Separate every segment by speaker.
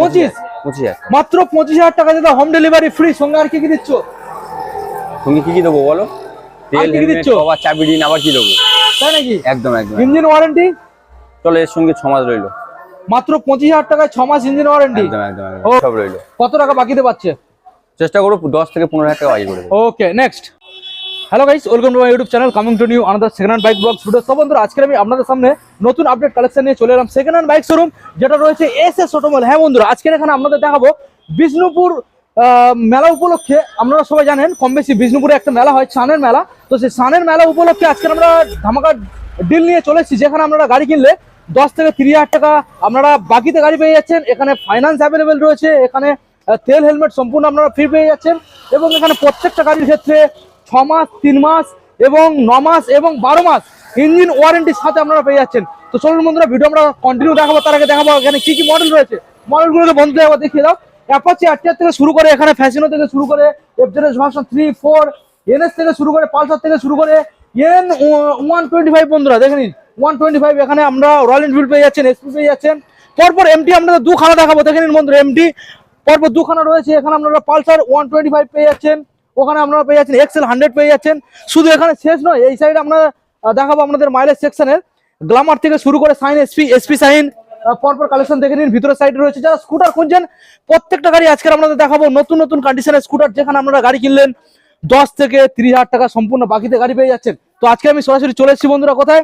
Speaker 1: পঁচিশ?
Speaker 2: পঁচিশ হাজার
Speaker 1: মাত্র পঁচিশ হাজার টাকা দাদা হোম ডেলিভারি ফ্রি সঙ্গে আর কি কি দিচ্ছ?
Speaker 2: তুমি কি কি দেবো বলো? তেল
Speaker 1: দিচ্ছ?
Speaker 2: কভার চাবি রিন আবার কি দেবো?
Speaker 1: তাই নাকি?
Speaker 2: একদম একদম
Speaker 1: ইঞ্জিন ওয়ারেন্টি
Speaker 2: চলো এর সঙ্গে ছ মাস রইল।
Speaker 1: মাত্র পঁচিশ হাজার টাকায় ছ মাস ইঞ্জিন ওয়ারেন্টি
Speaker 2: একদম একদম। সব রইল।
Speaker 1: কত টাকা বাকিতে পাচ্ছে?
Speaker 2: চেষ্টা করো দশ থেকে পনেরো হাজার টাকা বাজি করে
Speaker 1: okay next hello guys welcome to my YouTube channel coming to new another second hand bike blog video সব বন্ধুরা আজকে আমি আপনাদের সামনে নতুন আপডেট কালেকশন নিয়ে চলে এলাম। সেকেন্ড হ্যান্ড বাইক শোরুম যেটা রয়েছে এস এস অটোমোবাইল হ্যাঁ বন্ধুরা, আজকের এখানে আপনাদের দেখাবো বিষ্ণুপুর মেলা উপলক্ষে। আপনারা সবাই জানেন, কম বেশি বিষ্ণুপুরে একটা মেলা হয় সানের মেলা। তো সেই সানের মেলা উপলক্ষে আজকে আমরা ধামাকা ডিল নিয়ে চলে এসেছি, যেখানে আপনারা গাড়ি কিনলে দশ থেকে তিরিশ হাজার টাকা আপনারা বাকিতে গাড়ি পেয়ে যাচ্ছেন। এখানে ফাইন্যান্স অ্যাভেলেবেল রয়েছে, এখানে তেল হেলমেট সম্পূর্ণ আপনারা ফ্রি পেয়ে যাচ্ছেন। এবং এখানে প্রত্যেকটা গাড়ির ক্ষেত্রে ছ মাস তিন মাস এবং ন মাস এবং বারো মাস ইঞ্জিন ওয়ারেন্টির সাথে আপনারা পেয়ে যাচ্ছেন। তো চলুন বন্ধুরা ভিডিও আমরা কন্টিনিউ দেখাবো, তার আগে দেখাবো এখানে কি কি মডেল রয়েছে। মডেলগুলোকে বন্ধুদের একবার দেখিয়ে দাও। অ্যাপাচি আরটিআর থেকে শুরু করে, এখানে ফ্যাশনো থেকে শুরু করে FZS version three four NS থেকে শুরু করে পালসার থেকে শুরু করে এন ওয়ান টোয়েন্টি ফাইভ বন্ধুরা, দেখে নিন ওয়ান টোয়েন্টি ফাইভ এখানে আমরা রয়্যাল এনফিল্ড পেয়ে যাচ্ছেন এসপি পেয়ে যাচ্ছেন। পরপর এমটি আপনাদের দুখানা দেখাবো, দেখে নিন বন্ধুরা এমটি পরপর দুখানা রয়েছে, এখানে আপনারা পালসার ওয়ান টোয়েন্টি ফাইভ পেয়ে যাচ্ছেন। ওখানে আপনারা পেয়ে যাচ্ছেন এক্সেল হান্ড্রেড পেয়ে যাচ্ছেন। শুধু এখানে শেষ নয়, এই সাইডে আমরা দেখাবো আপনাদের মাইলেজ সেকশনের গ্লামার থেকে শুরু করে সাইন এসপি এসপি সাইন পরপর কালেকশন দেখে নিন ভিতরের সাইডে রয়েছে। যারা স্কুটার খুঁজছেন, প্রত্যেকটা গাড়ি আজকে আপনাদের দেখাবো। নতুন নতুন কন্ডিশনের স্কুটার যেখানে আপনারা গাড়ি কিনলেন, দশ থেকে তিরিশ হাজার টাকা সম্পূর্ণ বাকিতে গাড়ি পেয়ে যাচ্ছেন। তো আজকে আমি সরাসরি চলে এসেছি বন্ধুরা কোথায়?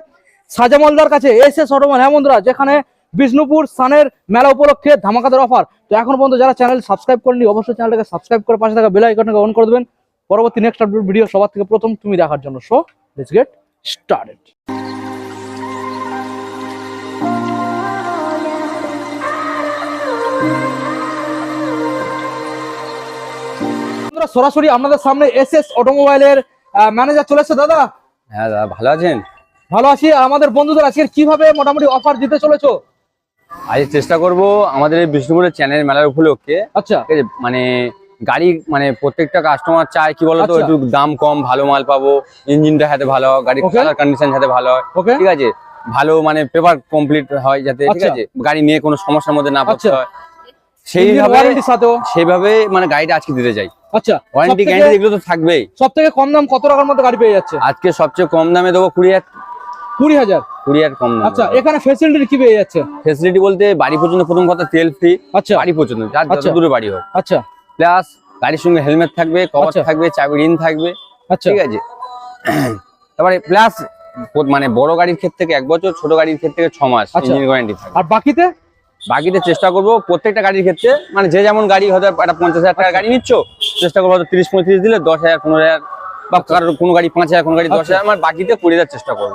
Speaker 1: সাজামলদার কাছে এস এস হ্যাঁ বন্ধুরা? যেখানে বিষ্ণুপুর সানের মেলা উপলক্ষে ধামাকাদার অফার তো এখন পর্যন্ত যারা চ্যানেল সাবস্ক্রাইব করেনি অবশ্যই চ্যানেলটাকে সাবস্ক্রাইব করে পাশে থাকা বেল আইকনটাকে অন করে দেবেন। পরবর্তী নেক্সট আপডেট ভিডিও সবার থেকে প্রথম তুমি দেখার জন্য সো লেটস গেট স্টার্টেড সরাসরি আপনাদের সামনে এস এস অটোমোবাইলের ম্যানেজার চলে এসেছে দাদা।
Speaker 2: হ্যাঁ দাদা ভালো আছেন?
Speaker 1: ভালো আছি। আর আমাদের বন্ধুদের আজকে কীভাবে মোটামুটি অফার দিতে চলেছো?
Speaker 2: আজ চেষ্টা করব আমাদের বিষ্ণুপুরের চ্যানেল মেলার উপলক্ষে।
Speaker 1: আচ্ছা।
Speaker 2: মানে গাড়ি মানে প্রত্যেকটা কাস্টমার চায় কি বলতো
Speaker 1: আচ্ছা।
Speaker 2: একটু দাম কম ভালো মাল পাবো ইঞ্জিনটা হাতে ভালো হয় গাড়ির কালার কন্ডিশন যাতে ভালো হয় ঠিক আছে? ভালো মানে পেপার কমপ্লিট হয় যাতে ঠিক
Speaker 1: আচ্ছা।
Speaker 2: আছে? গাড়ি নিয়ে কোনো সমস্যার মধ্যে না পড়তে
Speaker 1: আচ্ছা।
Speaker 2: হয়। সেইভাবে সেইভাবে মানে গাড়িটা আজকে দিতে যাই
Speaker 1: আচ্ছা।
Speaker 2: ওয়ারেন্টি গ্যারান্টি এগুলো তো থাকবেই।
Speaker 1: সব থেকে কম দাম কত টাকার মধ্যে গাড়ি পেয়ে যাচ্ছে?
Speaker 2: আজকে সবচেয়ে কম দামে দেবো কুড়ি হাজার।
Speaker 1: কুড়ি হাজার?
Speaker 2: কুড়ি হাজার কম দাম
Speaker 1: আচ্ছা এখানে কি পেয়ে যাচ্ছে?
Speaker 2: বলতে বাড়ি পর্যন্ত প্রথম কথা তেল ফ্রি
Speaker 1: আচ্ছা।
Speaker 2: বাড়ি পর্যন্ত যার যত। দূরে বাড়ি হোক।
Speaker 1: আচ্ছা।
Speaker 2: প্লাস গাড়ির সঙ্গে হেলমেট থাকবে কভার
Speaker 1: আচ্ছা।
Speaker 2: থাকবে চাবি রিন থাকবে।
Speaker 1: আচ্ছা।
Speaker 2: ঠিক আছে? তারপরে প্লাস মানে বড় গাড়ির ক্ষেত্রে থেকে এক বছর ছোট গাড়ির ক্ষেত্রে থেকে ছ মাস
Speaker 1: আচ্ছা।
Speaker 2: ইঞ্জিন ওয়ারেন্টি থাকবে।
Speaker 1: আর বাকিতে?
Speaker 2: বাকিতে চেষ্টা করব প্রত্যেকটা গাড়ির ক্ষেত্রে মানে যে যেমন গাড়ি হয়তো একটা পঞ্চাশ হাজার টাকার গাড়ি নিচ্ছ চেষ্টা করব হয়তো তিরিশ পঁয়ত্রিশ দিলে দশ হাজার পনেরো হাজার বা কারোর কোনো গাড়ি পাঁচ হাজার কোনো গাড়ি দশ
Speaker 1: আচ্ছা।
Speaker 2: হাজার আমার বাকিতে কুড়ি হাজার চেষ্টা করব।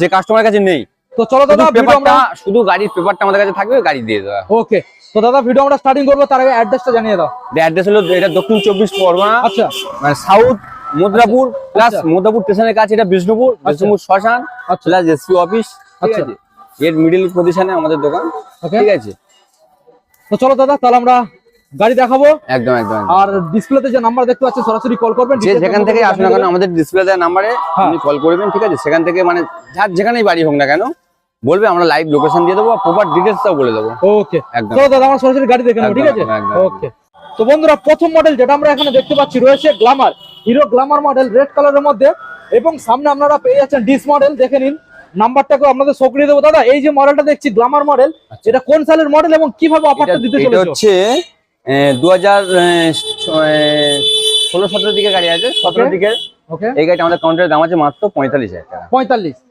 Speaker 2: যে কাস্টমার কাছে নেই
Speaker 1: তো চলো দাদা ভিডিও আমরা
Speaker 2: শুধু গাড়ির পেপারটা আমাদের কাছে থাকবে গাড়ি দিয়ে দেওয়া।
Speaker 1: ওকে তো দাদা ভিডিও আমরা স্টার্টিং করব তার আগে অ্যাড্রেসটা জানিয়ে দাও।
Speaker 2: অ্যাড্রেস হলো এটা দক্ষিণ চব্বিশ পরগনা
Speaker 1: আচ্ছা।
Speaker 2: মানে সাউথ মুদ্রাপুর প্লাস
Speaker 1: আচ্ছা।
Speaker 2: মুদ্রাপুর স্টেশনের কাছে এটা বিষ্ণুপুর বিষ্ণুপুর শ্মশান
Speaker 1: আচ্ছা।
Speaker 2: প্লাস এসপি অফিস
Speaker 1: আচ্ছা।
Speaker 2: এর মিডিল পজিশনে আমাদের দোকান ঠিক আছে?
Speaker 1: তো চলো দাদা তাহলে আমরা গাড়ি দেখাবো।
Speaker 2: একদম একদম।
Speaker 1: আর ডিসপ্লেতে যে নাম্বার দেখতে পাচ্ছেন সরাসরি কল করবেন
Speaker 2: যে যেখান থেকে আসুন না কেন আমাদের ডিসপ্লে নাম্বারে
Speaker 1: হ্যাঁ।
Speaker 2: আপনি কল করবেন ঠিক আছে? সেখান থেকে মানে যার যেখানেই বাড়ি হোক না কেন বলবে আমরা লাইভ লোকেশন দিয়ে দেবো প্রপার ডিটেলসটাও বলে দেবো।
Speaker 1: ওকে
Speaker 2: একদম।
Speaker 1: দাদা আমরা সরাসরি গাড়ি দেখে নেব ঠিক আছে। ওকে তো বন্ধুরা প্রথম মডেল যেটা আমরা এখানে দেখতে পাচ্ছি রয়েছে Glamour Hero Glamour model red কালারের মধ্যে। এবং সামনে আপনারা পেয়ে যাচ্ছেন ডিস মডেল দেখে নিন। নাম্বারটাকে আপনাদের সক্রিয় দেবো। দাদা এই যে মডেলটা দেখছি গ্লামার মডেল এটা কোন সালের মডেল এবং কীভাবে অফারটা দিতে চলেছে?
Speaker 2: হচ্ছে দু হাজার ষোলো সতেরো দিকে গাড়ি আছে সতেরো
Speaker 1: Okay.
Speaker 2: দিকে
Speaker 1: ওকে
Speaker 2: এই গাড়িটা আমাদের কাউন্টারের দাম আছে মাত্র পঁয়তাল্লিশ হাজার টাকা।
Speaker 1: পঁয়তাল্লিশ।
Speaker 2: চলো,
Speaker 1: আচ্ছা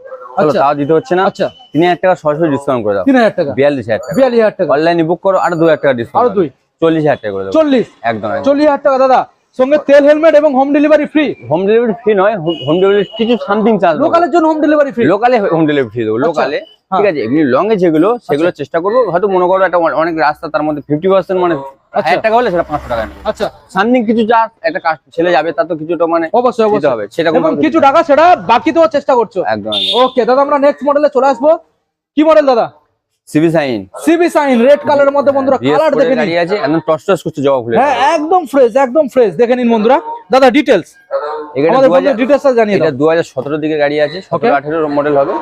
Speaker 2: তাও দিতে হচ্ছে না।
Speaker 1: আচ্ছা।
Speaker 2: তিন হাজার টাকা সরাসরি ডিসকাউন্ট করে দাও।
Speaker 1: তিন হাজার টাকা।
Speaker 2: বিয়াল্লিশ হাজার টাকা।
Speaker 1: বিয়াল্লিশ হাজার টাকা।
Speaker 2: অনলাইনে বুক করো আরও দু হাজার টাকা ডিসকাউন্ট
Speaker 1: আরও দুই।
Speaker 2: চল্লিশ হাজার টাকা করে
Speaker 1: চল্লিশ।
Speaker 2: একদম
Speaker 1: চল্লিশ হাজার টাকা দাদা। সঙ্গে তেল হেলমেট এবং home delivery free
Speaker 2: home delivery free নয় হোম ডেলিভারি কিছু সামথিং চার্জ
Speaker 1: লোকালের জন্য হোম ডেলিভারি ফ্রি
Speaker 2: লোকালে হোম ডেলিভারি ফ্রি দেবো। লোকালে
Speaker 1: হ্যাঁ।
Speaker 2: ঠিক আছে? এমনি লং এ যেগুলো সেগুলো চেষ্টা করব। হয়তো মনে করো একটা অনেক রাস্তা তার মধ্যে ফিফটি পার্সেন্ট মানে
Speaker 1: আচ্ছা।
Speaker 2: হাজার টাকা হলে সেটা পাঁচশো টাকা
Speaker 1: আচ্ছা।
Speaker 2: কিছু একটা কাজ ছেলে যাবে তার তো কিছুটা মানে
Speaker 1: অবশ্যই অবশ্যই।
Speaker 2: হবে সেটা
Speaker 1: কিছু টাকা সেটা বাকি দেওয়ার চেষ্টা করছ।
Speaker 2: একদম
Speaker 1: ওকে দাদা আমরা নেক্সট মডেলে চলে আসব। কি মডেল দাদা?
Speaker 2: CB Shine.
Speaker 1: CB Shine red কালারের মধ্যে বন্ধুরা কালার দেখে
Speaker 2: গাড়ি
Speaker 1: নিন।
Speaker 2: আছে একদম টস টস করছে জবা
Speaker 1: হ্যাঁ একদম ফ্রেশ একদম ফ্রেশ দেখে নিন বন্ধুরা। দাদা আমাদের বন্ধু
Speaker 2: হাজার
Speaker 1: জানিয়ে দাও।
Speaker 2: হাজার দিকে গাড়ি আছে মডেল হবে।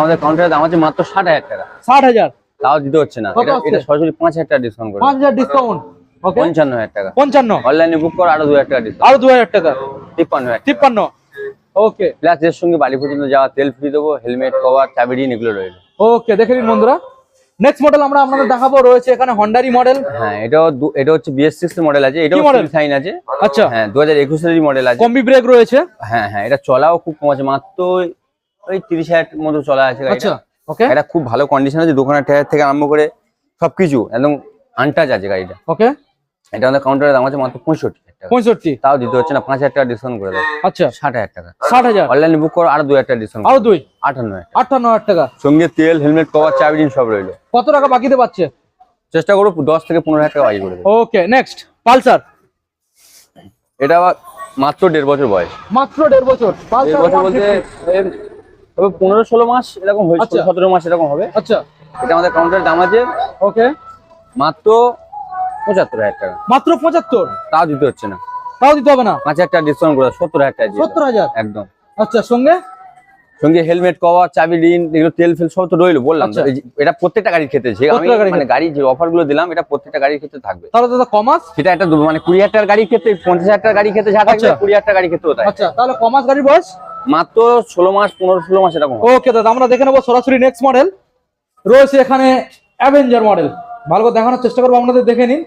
Speaker 2: আমাদের কাউন্টারের দাম আছে মাত্র হাজার টাকা।
Speaker 1: ষাট হাজার।
Speaker 2: তাও দিতে হচ্ছে না। এটা এটা সরাসরি পাঁচ হাজার টাকা ডিসকাউন্ট করে
Speaker 1: পাঁচ হাজার ডিসকাউন্ট ওকে
Speaker 2: পঞ্চান্ন হাজার টাকা।
Speaker 1: পঞ্চান্ন?
Speaker 2: অনলাইনে বুক করো আরও দু হাজার টাকা ডিসকাউন্ট
Speaker 1: আরও দু হাজার টাকা।
Speaker 2: তিপ্পান্ন হাজার
Speaker 1: তিপ্পান্ন? ওকে
Speaker 2: প্লাস এর সঙ্গে বাড়ি পর্যন্ত যাওয়া তেল ফ্রি দেবো হেলমেট কভার চাবি রিন এগুলো রয়েছে
Speaker 1: ওকে দেখে নিন বন্ধুরা। নেক্সট মডেল আমরা আপনাদের দেখাবো রয়েছে এখানে হন্ডারি মডেল
Speaker 2: হ্যাঁ এটাও দু- এটা হচ্ছে বিএস সিক্স মডেল আছে এটাও
Speaker 1: মডেল
Speaker 2: সাইন আছে।
Speaker 1: আচ্ছা।
Speaker 2: হ্যাঁ দু হাজার একুশেরই মডেল আছে।
Speaker 1: কম্বি ব্রেক রয়েছে।
Speaker 2: হ্যাঁ হ্যাঁ এটা চলাও খুব কম আছে মাত্র ওই- ওই তিরিশ হাজার মতো চলা আছে
Speaker 1: আচ্ছা। ওকে
Speaker 2: এটা খুব ভালো কন্ডিশন আছে দোকানের টায়ার থেকে আরম্ভ করে সবকিছু একদম আনটাচ আছে গাড়িটা।
Speaker 1: ওকে
Speaker 2: এটা আমাদের কাউন্টারের দাম আছে মাত্র পঁয়ষট্টি টাকা।
Speaker 1: পঁয়ষট্টি?
Speaker 2: তাও দিতে হচ্ছে না পাঁচ হাজার টাকা ডিসকাউন্ট করে দাও
Speaker 1: আচ্ছা।
Speaker 2: ষাট হাজার টাকা।
Speaker 1: ষাট হাজার?
Speaker 2: অনলাইনে বুক করো আরও দু হাজার টাকা ডিসকাউন্ট
Speaker 1: আরও দুই?
Speaker 2: আটান্ন হাজার
Speaker 1: আটান্ন হাজার টাকা।
Speaker 2: সঙ্গে তেল হেলমেট কভার চাবি রিন সব রইল।
Speaker 1: কত টাকা বাকিতে পাচ্ছে
Speaker 2: চেষ্টা করো দশ থেকে পনেরো হাজার টাকা বাড়ি করে দেবো।
Speaker 1: Okay next Pulsar?
Speaker 2: এটা মাত্র দেড় বছর বয়স।
Speaker 1: মাত্র দেড় বছর। পালসার
Speaker 2: বছর বলতে তবে পনেরো ষোলো মাস এরকম হয়েছে
Speaker 1: আচ্ছা।
Speaker 2: সতেরো মাস এরকম হবে।
Speaker 1: আচ্ছা।
Speaker 2: এটা আমাদের কাউন্টার দাম আছে।
Speaker 1: ওকে।
Speaker 2: মাত্র পঁচাত্তর হাজার টাকা।
Speaker 1: মাত্র পঁচাত্তর?
Speaker 2: তাও দিতে হচ্ছে না।
Speaker 1: তাও দিতে হবে না?
Speaker 2: পাঁচ হাজার টাকা ডিসকাউন্ট করে সত্তর হাজার টাকা
Speaker 1: সত্তর হাজার?
Speaker 2: একদম।
Speaker 1: আচ্ছা সঙ্গে?
Speaker 2: সঙ্গে হেলমেট কভার চাবি রিন এগুলো তেল ফেল সব তো রইল বললাম।
Speaker 1: আচ্ছা।
Speaker 2: এটা প্রত্যেকটা গাড়ির ক্ষেত্রে যে আমি মানে গাড়ি যে অফারগুলো দিলাম এটা প্রত্যেকটা গাড়ির ক্ষেত্রে থাকবে।
Speaker 1: তাহলে দাদা কমাস?
Speaker 2: সেটা একটা মানে কুড়ি হাজার টাকার গাড়ির ক্ষেত্রে পঞ্চাশ হাজার টাকার গাড়ির ক্ষেত্রে যা থাকবে
Speaker 1: আচ্ছা।
Speaker 2: কুড়ি হাজার টাকার গাড়ির ক্ষেত্রেও তাই।
Speaker 1: আচ্ছা তাহলে কমাস গাড়ির বয়স?
Speaker 2: মাত্র ষোলো মাস পনেরো ষোলো মাস এরকম
Speaker 1: ওকে দাদা আমরা দেখে নেব সরাসরি নেক্সট মডেল রয়েছে এখানে অ্যাভেঞ্জার মডেল ভালো করে দেখানোর চেষ্টা করব আপনাদের দেখে নিন।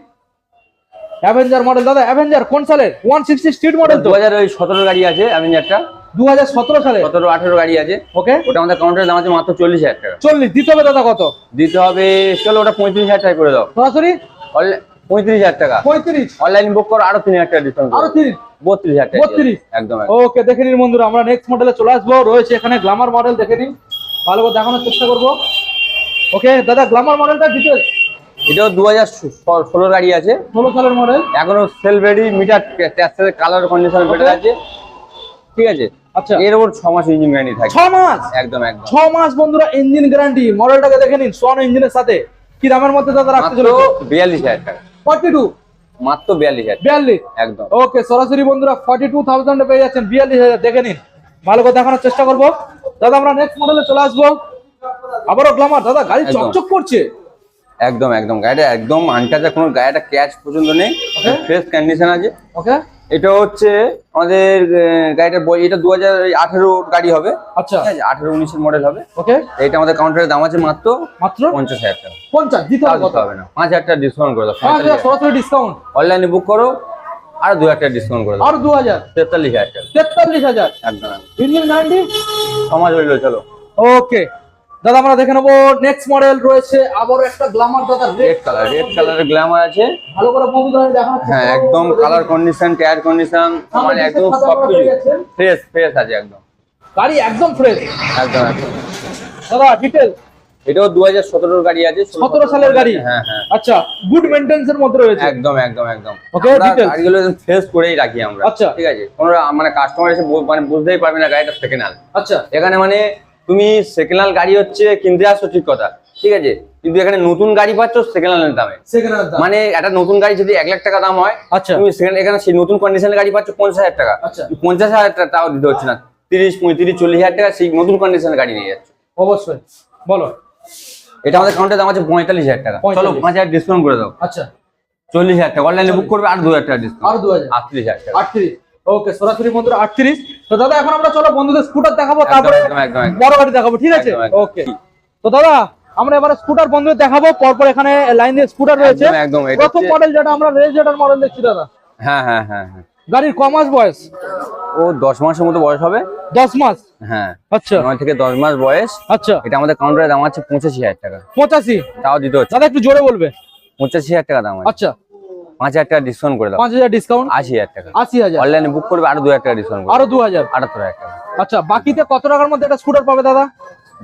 Speaker 1: অ্যাভেঞ্জার মডেল দাদা অ্যাভেঞ্জার কোন সালের ওয়ান সিক্সটি স্ট্রিট মডেল তো?
Speaker 2: দু হাজার ওই সতেরো গাড়ি আছে অ্যাভেঞ্জারটা
Speaker 1: দু হাজার সতেরো সালে?
Speaker 2: সতেরো আঠেরো গাড়ি আছে।
Speaker 1: ওকে
Speaker 2: ওটা আমাদের কাউন্টারের দাম আছে মাত্র চল্লিশ হাজার টাকা।
Speaker 1: চল্লিশ দিতে হবে দাদা কত?
Speaker 2: দিতে হবে চলো ওটা পঁয়ত্রিশ হাজার টাকা করে দাও।
Speaker 1: সরাসরি?
Speaker 2: পঁয়ত্রিশ হাজার টাকা।
Speaker 1: পঁয়ত্রিশ।
Speaker 2: অনলাইন বুক করো আরও তিন হাজার টাকা ডিসকাউন্ট
Speaker 1: আরও তিরিশ
Speaker 2: বত্রিশ হাজার টাকা
Speaker 1: 32
Speaker 2: একদম।
Speaker 1: ওকে দেখে নিন বন্ধুরা আমরা নেক্সট মডেলে চলে আসব। রয়েছে এখানে গ্লামার মডেল দেখে নিন। ভালো করে দেখানোর চেষ্টা করব। ওকে দাদা গ্লামার মডেলটা ডিটেলস
Speaker 2: এটাও দু হাজার ষোলো গাড়ি আছে।
Speaker 1: ষোলো সালের মডেল
Speaker 2: এখনও sale ready meter colour condition better আছে। ঠিক আছে?
Speaker 1: আচ্ছা।
Speaker 2: এর ওপর ছ মাস ইঞ্জিন গ্যারান্টি
Speaker 1: ছ মাস?
Speaker 2: একদম একদম।
Speaker 1: ছ মাস বন্ধুরা ইঞ্জিন গ্যারান্টি মডেলটাকে দেখে নিন সোয়ান ইঞ্জিনের সাথে। কি দামের মধ্যে দাদা রাখতে চলেছে?
Speaker 2: বিয়াল্লিশ হাজার টাকা।
Speaker 1: ফর্টি টু
Speaker 2: মাত্র বিয়াল্লিশ হাজার।
Speaker 1: বিয়াল্লিশ?
Speaker 2: একদম।
Speaker 1: ওকে সরাসরি বন্ধুরা ফর্টি টু থাউজেন্ডে পেয়ে যাচ্ছেন বিয়াল্লিশ হাজার। দেখে নিন ভালো করে দেখানোর চেষ্টা করব। দাদা আমরা নেক্সট মডেলে চলে আসব। আবারও গ্লামার দাদা গাড়ি চকচক করছে।
Speaker 2: একদম একদম। গাড়িটা একদম আনটাচা কোনো গাড়িটা ক্যাচ পর্যন্ত নেই. ফ্রেশ কন্ডিশন আছে।
Speaker 1: ওকে
Speaker 2: এটা হচ্ছে আমাদের গাড়িটা বই এটা দু হাজার আঠেরো গাড়ি হবে।
Speaker 1: আচ্ছা।
Speaker 2: আঠেরো উনিশের মডেল হবে।
Speaker 1: ওকে।
Speaker 2: এটা আমাদের কাউন্টারের দাম আছে মাত্র
Speaker 1: মাত্র
Speaker 2: পঞ্চাশ হাজার টাকা।
Speaker 1: পঞ্চাশ দিতে হবে
Speaker 2: না। পাঁচ হাজার টাকা ডিসকাউন্ট করে দাও
Speaker 1: পাঁচ হাজার সরাসরি ডিসকাউন্ট
Speaker 2: অনলাইনে বুক করো আর দু হাজার টাকা ডিসকাউন্ট করে দাও।
Speaker 1: আর দু হাজার
Speaker 2: তেতাল্লিশ হাজার টাকা।
Speaker 1: তেতাল্লিশ হাজার।
Speaker 2: একদম। একদম।
Speaker 1: ইঞ্জিন গ্যারান্টি
Speaker 2: সমাজ হইল চলো।
Speaker 1: ওকে দাদা আমরা দেখে নেব নেক্সট মডেল রয়েছে আবারও একটা গ্লামার দাদা রেড
Speaker 2: কালার রেড কালারের গ্ল্যামার আছে।
Speaker 1: ভালো করে বন্ধুদের দেখানোর চেষ্টা
Speaker 2: হ্যাঁ একদম কালার কন্ডিশন টায়ার কন্ডিশন মানে একদম সব কিছু ফ্রেশ ফ্রেশ আছে একদম।
Speaker 1: গাড়ি একদম ফ্রেশ
Speaker 2: একদম একদম।
Speaker 1: দাদা ডিটেল
Speaker 2: এটাও দু হাজার সতেরোর গাড়ি আছে
Speaker 1: 17 সালের গাড়ি?
Speaker 2: হ্যাঁ হ্যাঁ
Speaker 1: আচ্ছা গুড মেনটেন্স এর মধ্যে রয়েছে।
Speaker 2: একদম একদম একদম।
Speaker 1: Okay,
Speaker 2: আমরা গাড়িগুলো ফ্রেশ করেই রাখি আমরা।
Speaker 1: আচ্ছা।
Speaker 2: ঠিক আছে? কোনো মানে কাস্টমার এসে মানে বুঝতেই পারবে না গাড়িটা সেকেন্ড হ্যান্ড
Speaker 1: আচ্ছা।
Speaker 2: এখানে মানে তুমি সেকেন্ড হ্যান্ড গাড়ি হচ্ছে কিনতে আসছো ঠিক কথা। ঠিক আছে? কিন্তু এখানে নতুন গাড়ি পাচ্ছ সেকেন্ড হ্যান্ডের দামে।
Speaker 1: সেকেন্ড
Speaker 2: মানে একটা নতুন গাড়ি যদি এক লাখ টাকা দাম হয়
Speaker 1: আচ্ছা।
Speaker 2: তুমি সেখানে এখানে সেই নতুন কন্ডিশনের গাড়ি পাচ্ছ পঞ্চাশ হাজার টাকা।
Speaker 1: আচ্ছা।
Speaker 2: পঞ্চাশ হাজার টাকা তাও দিতে হচ্ছে না। তিরিশ পঁয়ত্রিশ চল্লিশ হাজার টাকা সেই নতুন কন্ডিশনের গাড়ি নিয়ে যাচ্ছে।
Speaker 1: অবশ্যই। বলো।
Speaker 2: এটা আমাদের কাউন্টের দাম আছে পঁয়তাল্লিশ হাজার টাকা। চলো পাঁচ হাজার ডিসকাউন্ট করে দাও।
Speaker 1: আচ্ছা।
Speaker 2: চল্লিশ হাজার টাকা। অনলাইনে বুক করবে আর দু হাজার টাকা ডিসকাউন্ট
Speaker 1: আরও দু হাজার।
Speaker 2: আটত্রিশ হাজার টাকা।
Speaker 1: আটত্রিশ। ওকে সরাসরি বন্ধুরা আটত্রিশ। তো দাদা এখন আমরা চলো বন্ধুদের স্কুটার দেখাবো তারপরে। বড় গাড়ি দেখাবো ঠিক আছে। ওকে তো দাদা আমরা এবারে স্কুটার বন্ধুদের দেখাবো পরপর এখানে লাইন দিয়ে স্কুটার রয়েছে। প্রথম মডেল যেটা আমরা রেজ যেটার মডেল দেখছি দাদা।
Speaker 2: হ্যাঁ হ্যাঁ হ্যাঁ হ্যাঁ।
Speaker 1: গাড়ির ক মাস বয়স?
Speaker 2: ও দশ মাসের মতো বয়স হবে।
Speaker 1: দশ মাস?
Speaker 2: হ্যাঁ।
Speaker 1: আচ্ছা।
Speaker 2: থেকে দশ মাস বয়স।
Speaker 1: আচ্ছা।
Speaker 2: এটা আমাদের কাউন্টারের দাম আছে পঁচাশি হাজার টাকা।
Speaker 1: পঁচাশি?
Speaker 2: তাও দিতে হচ্ছে।
Speaker 1: দাদা একটু জোরে বলবে।
Speaker 2: পঁচাশি হাজার টাকা দাম আছে।
Speaker 1: আচ্ছা।
Speaker 2: পাঁচ হাজার টাকা ডিসকাউন্ট করে দাও।
Speaker 1: পাঁচ হাজার ডিসকাউন্ট
Speaker 2: আশি হাজার টাকা।
Speaker 1: আশি হাজার।
Speaker 2: অনলাইনে বুক করবে আরও দু হাজার টাকা ডিসকাউন্ট
Speaker 1: আরও দু হাজার।
Speaker 2: আটাত্তর হাজার টাকা।
Speaker 1: আচ্ছা বাকিতে কত টাকার মধ্যে একটা স্কুটার পাবে দাদা?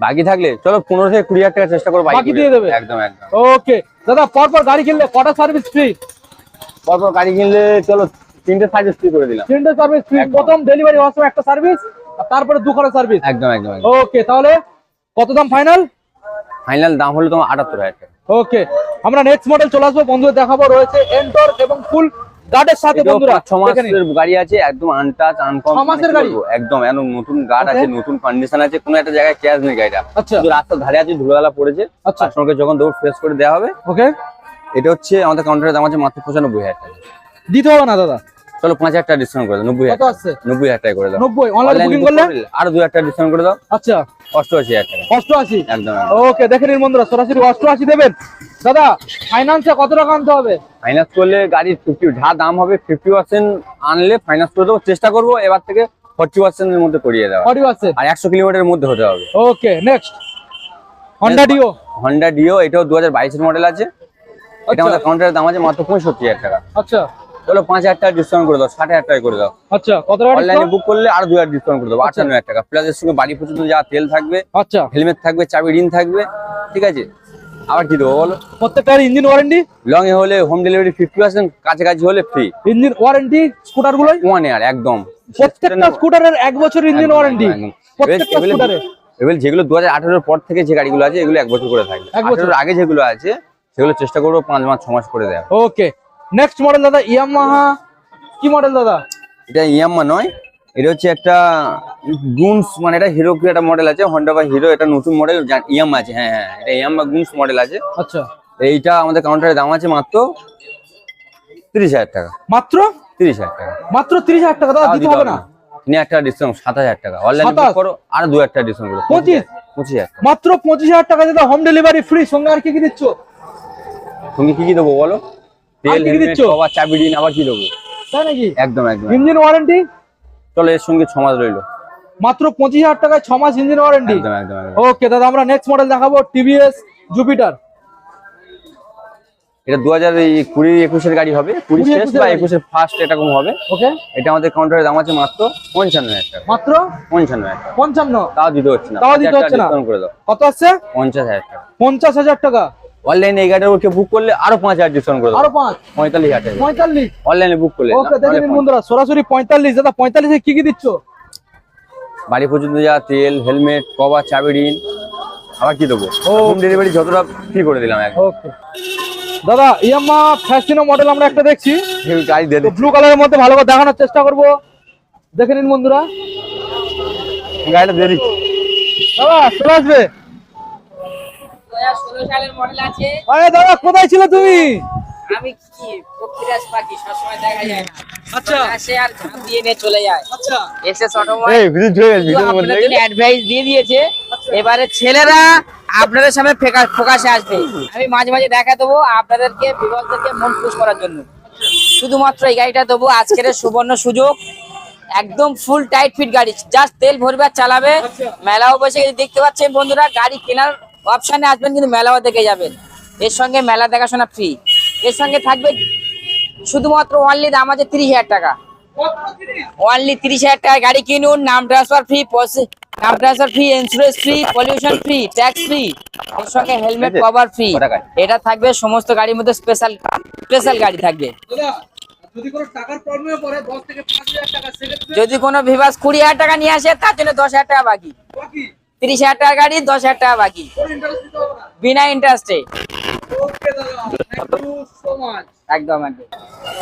Speaker 2: বাকি থাকলে চলো পনেরো থেকে কুড়ি হাজার টাকা চেষ্টা করো
Speaker 1: বাকি দিয়ে দেবে?
Speaker 2: একদম একদম।
Speaker 1: ওকে দাদা পরপর গাড়ি কিনলে কটা সার্ভিস ফ্রি
Speaker 2: পরপর গাড়ি কিনলে চলো তিনটে সার্ভিস ফ্রি করে দিলাম।
Speaker 1: তিনটে সার্ভিস ফ্রি প্রথম ডেলিভারি হওয়ার সময় একটা সার্ভিস আর তারপরে দুখানা সার্ভিস
Speaker 2: একদম একদম একদম।
Speaker 1: ওকে তাহলে কত দাম ফাইনাল
Speaker 2: ফাইনাল দাম হলো তোমার আটাত্তর হাজার টাকা।
Speaker 1: ওকে আমরা নেক্সট মডেল চলে আসব। বন্ধুদের দেখাবো রয়েছে এন্টর এবং ফুল গার্ডের সাথে বন্ধুরা
Speaker 2: ছ মাসের গাড়ি আছে একদম আনটাচ আনকম
Speaker 1: ছ মাসের গাড়ি?
Speaker 2: একদম একদম নতুন গার্ড আছে নতুন কন্ডিশন আছে কোনো একটা জায়গায় ক্যাশ নেই গাড়িটা।
Speaker 1: আচ্ছা।
Speaker 2: রাস্তার ধারে আছে পড়েছে
Speaker 1: আচ্ছা।
Speaker 2: যখন দৌড় ফ্রেশ করে দেওয়া হবে।
Speaker 1: ওকে
Speaker 2: এটা হচ্ছে আমাদের দাম আছে মাত্র পঁচানব্বই হাজার টাকা।
Speaker 1: দিতে হবে না দাদা।
Speaker 2: চলো পাঁচ হাজার টাকা ডিসকাউন্ট করে দাও নব্বই হাজার নব্বই হাজার টাকা করে দাও।
Speaker 1: নব্বই অনলাইন
Speaker 2: Online
Speaker 1: বুকিং করলে?
Speaker 2: করলে আরও দু হাজার টাকা ডিসকাউন্ট করে দাও।
Speaker 1: আচ্ছা।
Speaker 2: অষ্টআশি হাজার টাকা।
Speaker 1: অষ্টআশি?
Speaker 2: একদম
Speaker 1: ওকে দেখে নিন বন্ধুরা সরাসরি অষ্টআশি দেবেন। দাদা ফাইন্যান্সে কত টাকা আনতে হবে?
Speaker 2: ফাইন্যান্স করলে গাড়ির ফিফটি যা দাম হবে ফিফটি পার্সেন্ট আনলে ফাইন্যান্স করে দেবো। চেষ্টা করব এবার থেকে ফর্টি পার্সেন্টের মধ্যে করিয়ে দেওয়া
Speaker 1: ফর্টি পার্সেন্ট
Speaker 2: আর একশো কিলোমিটারের মধ্যে হতে হবে।
Speaker 1: Okay next Honda Dio
Speaker 2: Honda Dio এটাও দু হাজার বাইশের মডেল আছে। এটা আমাদের কাউন্টারের দাম আছে মাত্র পঁয়ষট্টি হাজার টাকা।
Speaker 1: আচ্ছা।
Speaker 2: চলো পাঁচ হাজার টাকা ডিসকাউন্ট করে দাও ষাট হাজার টাকা করে দাও।
Speaker 1: আচ্ছা কত টাকা
Speaker 2: অনলাইনে বুক করলে আরও দু হাজার ডিসকাউন্ট করে দেবো আটান্ন হাজার টাকা। প্লাস এর সঙ্গে বাড়ি পর্যন্ত যা তেল থাকবে
Speaker 1: আচ্ছা।
Speaker 2: হেলমেট থাকবে চাবি রিং থাকবে ঠিক আছে? আবার কি দেবো বলো?
Speaker 1: প্রত্যেকটার ইঞ্জিন ওয়ারেন্টি
Speaker 2: লং এ হলে হোম ডেলিভারি ফিফটি পার্সেন্ট কাছাকাছি হলে ফ্রি
Speaker 1: ইঞ্জিন ওয়ারেন্টি স্কুটার গুলোই
Speaker 2: ওয়ান ইয়ার একদম।
Speaker 1: প্রত্যেকটা স্কুটারের এক বছর ইঞ্জিন ওয়ারেন্টি। প্রত্যেকটা
Speaker 2: এবার-
Speaker 1: স্কুটারে
Speaker 2: এবার যেগুলো দু হাজার পর থেকে যে গাড়িগুলো আছে এগুলো এক বছর করে থাকবে।
Speaker 1: এক বছর।
Speaker 2: আগে যেগুলো আছে সেগুলো চেষ্টা করব পাঁচ মাস ছ মাস করে দেওয়া
Speaker 1: ওকে নেক্সট মডেল দাদা ইয়ামাহা। কি মডেল দাদা?
Speaker 2: এটা ইয়াম্মা নয় এটা হচ্ছে একটা গুনস মানে এটা হিরো একটা মডেল আছে হন্ডা বা হিরো এটা নতুন মডেল ইয়াম্মা আছে হ্যাঁ হ্যাঁ এটা ইয়াম্মা গুনস মডেল আছে।
Speaker 1: আচ্ছা।
Speaker 2: এইটা আমাদের কাউন্টারের দাম আছে মাত্র তিরিশ হাজার টাকা।
Speaker 1: মাত্র?
Speaker 2: তিরিশ হাজার টাকা।
Speaker 1: মাত্র তিরিশ হাজার টাকা দাদা দিতে হবে না?
Speaker 2: তিন হাজার টাকা ডিসকাউন্ট সাত হাজার টাকা। অনলাইন
Speaker 1: সাতাশ?
Speaker 2: করো আর দু হাজার টাকা ডিসকাউন্ট করো।
Speaker 1: পঁচিশ?
Speaker 2: পঁচিশ হাজার
Speaker 1: মাত্র পঁচিশ হাজার টাকা দাদা হোম ডেলিভারি ফ্রি সঙ্গে আর কি কি দিচ্ছ?
Speaker 2: তুমি কি কি দেবো বলো? তেল
Speaker 1: কি
Speaker 2: হেলমেট
Speaker 1: দিচ্ছ?
Speaker 2: আবার চাবি দিন আবার কি দেবো?
Speaker 1: তাই নাকি?
Speaker 2: একদম একদম।
Speaker 1: ইঞ্জিন ওয়ারেন্টি
Speaker 2: চলো এর সঙ্গে ছ মাস রইল।
Speaker 1: মাত্র পঁচিশ হাজার টাকায় ছ মাস ইঞ্জিন ওয়ারেন্টি। ওকে দাদা আমরা নেক্সট মডেল দেখাবো টিভিএস জুপিটার
Speaker 2: এটা দু হাজার কুড়ি একুশের গাড়ি হবে কুড়ি শেষ
Speaker 1: একুশের
Speaker 2: বা
Speaker 1: গাড়ি।
Speaker 2: একুশের ফার্স্ট এরকম হবে?
Speaker 1: ওকে
Speaker 2: এটা আমাদের কাউন্টারের দাম আছে মাত্র পঞ্চান্ন হাজার টাকা।
Speaker 1: মাত্র?
Speaker 2: পঞ্চান্ন হাজার টাকা।
Speaker 1: পঞ্চান্ন?
Speaker 2: তাও দিতে হচ্ছে না।
Speaker 1: তাও দিতে হচ্ছে না।
Speaker 2: করে দাও।
Speaker 1: কত আসছে?
Speaker 2: পঞ্চাশ হাজার টাকা।
Speaker 1: পঞ্চাশ হাজার টাকা।
Speaker 2: অনলাইনে এই গাড়িটা ওকে বুক করলে আরও পাঁচ হাজার ডিসকাউন্ট করে আরও
Speaker 1: পাঁচ?
Speaker 2: পঁয়তাল্লিশ হাজার
Speaker 1: পঁয়তাল্লিশ?
Speaker 2: অনলাইনে বুক করলে।
Speaker 1: ওকে দেখে নিন বন্ধুরা সরাসরি পঁয়তাল্লিশ। দাদা পঁয়তাল্লিশে কি কি দিচ্ছ?
Speaker 2: বাড়ি পর্যন্ত যা তেল হেলমেট কভার চাবি রিন আবার কি দেবো? হোম ডেলিভারি যতটা ফ্রি করে দিলাম
Speaker 1: ওকে দাদা ইয়ামা ফ্যাসিনো মডেল আমরা একটা দেখছি।
Speaker 2: এই গাড়ি দিয়ে
Speaker 1: ব্লু কালারের মধ্যে ভালো করে দেখানোর চেষ্টা করব। দেখে নিন বন্ধুরা।
Speaker 2: গাড়িটা দিচ্ছি।
Speaker 1: দাদা চলে আসবে।
Speaker 3: সালের মডেল আছে।
Speaker 1: আরে দাদা কোথায় ছিলে তুমি?
Speaker 3: আমি কি পক্ষীরাজ পাখি সবসময় দেখা যায় না।
Speaker 1: আচ্ছা।
Speaker 3: আসে আর ঝাঁপ দিয়ে নিয়ে চলে যায়।
Speaker 1: আচ্ছা।
Speaker 3: এসএস অটোমোবাইল
Speaker 2: এই ভিডিও চলে গেছে, ভিডিওর
Speaker 3: আপনাদের অ্যাডভাইস দিয়ে দিয়েছে এবারে ছেলেরা আপনাদের সামনে ফোকাসে আসবে। আমি মাঝে মাঝে দেখা দেবো আপনাদেরকে বিগতদেরকে মন খুশ করার জন্য। শুধুমাত্র এই গাড়িটা দেবো আজকের সুবর্ণ সুযোগ। একদম ফুল টাইট ফিট গাড়ি জাস্ট তেল ভরবে আর চালাবে। মেলাও বসে দেখতে পাচ্ছেন বন্ধুরা গাড়ি কেনার অপশানে আসবেন কিন্তু মেলাও দেখে যাবেন। এর সঙ্গে মেলা দেখাশোনা ফ্রি এর সঙ্গে থাকবে শুধুমাত্র অনলি দাম আছে তিরিশ হাজার টাকা। অনলি তিরিশ হাজার টাকা গাড়ি কিনুন নাম ট্রান্সফার ফ্রি নাম transfer free insurance free pollution free tax free এর সঙ্গে হেলমেট কভার ফ্রি এটা থাকবে সমস্ত গাড়ির মধ্যে স্পেশাল স্পেশাল গাড়ি থাকবে।
Speaker 1: যদি কোনো টাকার প্রবলেমে পড়ে 10 থেকে 5000 টাকা সেক্ষেত্রে
Speaker 3: যদি কোনো ভিভাস কুড়ি হাজার টাকা নিয়ে আসে তার জন্য দশ হাজার টাকা বাকি? তিরিশ হাজার টাকা গাড়ি দশ হাজার টাকা বাকি। বিনা ইন্টারেস্টে একদম একদম।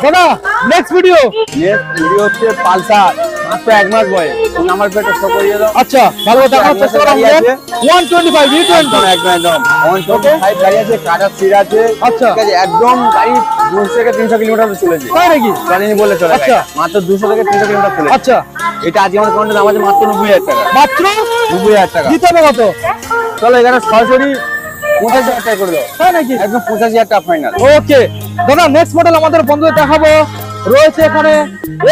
Speaker 1: দাদা নেক্সট ভিডিও
Speaker 2: Yes, ভিডিও হচ্ছে পালসার। মাত্র এক মাস বয়স। আমার পেটে শো করিয়ে দাও।
Speaker 1: আচ্ছা ভালো করে দেখানোর চেষ্টা করো
Speaker 2: গাড়ি আছে?
Speaker 1: 125
Speaker 2: একদম একদম একদম। ওয়ান টোয়েন্টি ফাইভ গাড়ি আছে কাটার সিট আছে।
Speaker 1: আচ্ছা।
Speaker 2: ঠিক আছে একদম গাড়ি দুশো থেকে তিনশো কিলোমিটার চলেছে
Speaker 1: তাই নাকি?
Speaker 2: জানিনি বলে চলে
Speaker 1: আচ্ছা।
Speaker 2: মাত্র দুশো থেকে তিনশো কিলোমিটার চলেছে
Speaker 1: আচ্ছা।
Speaker 2: এটা আজকে আমাদের মাত্র নব্বই হাজার টাকা।
Speaker 1: মাত্র
Speaker 2: নব্বই হাজার টাকা।
Speaker 1: দিতে হবে কত?
Speaker 2: চলো এখানে সরাসরি হাজার টাকা করে দাও।
Speaker 1: তাই নাকি?
Speaker 2: একদম পঁচাশি হাজার টাকা ফাইনাল
Speaker 1: ওকে। দাদা নেক্সট মডেল আমাদের বন্ধুদের দেখাবো। রয়েছে এখানে